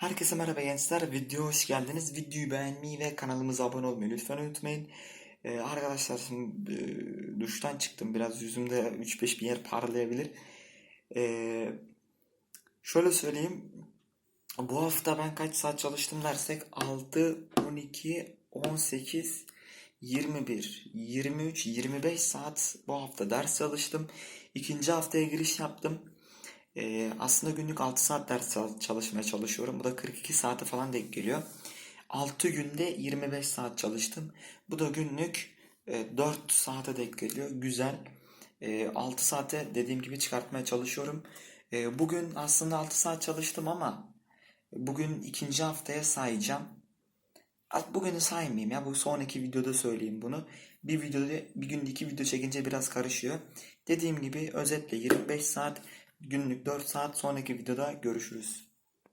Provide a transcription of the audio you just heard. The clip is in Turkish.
Herkese merhaba gençler. Video hoş geldiniz. Videoyu beğenmeyi ve kanalımıza abone olmayı lütfen unutmayın. Ee, arkadaşlar şimdi e, duştan çıktım. Biraz yüzümde 3-5 bir yer parlayabilir. Ee, şöyle söyleyeyim. Bu hafta ben kaç saat çalıştım dersek 6, 12, 18, 21, 23, 25 saat bu hafta ders çalıştım. İkinci haftaya giriş yaptım. Ee, aslında günlük 6 saat ders çal- çalışmaya çalışıyorum. Bu da 42 saate falan denk geliyor. 6 günde 25 saat çalıştım. Bu da günlük e, 4 saate denk geliyor. Güzel. E, 6 saate dediğim gibi çıkartmaya çalışıyorum. E, bugün aslında 6 saat çalıştım ama bugün ikinci haftaya sayacağım. Bugünü saymayayım ya. Bu sonraki videoda söyleyeyim bunu. Bir videoda bir günde iki video çekince biraz karışıyor. Dediğim gibi özetle 25 saat günlük 4 saat sonraki videoda görüşürüz.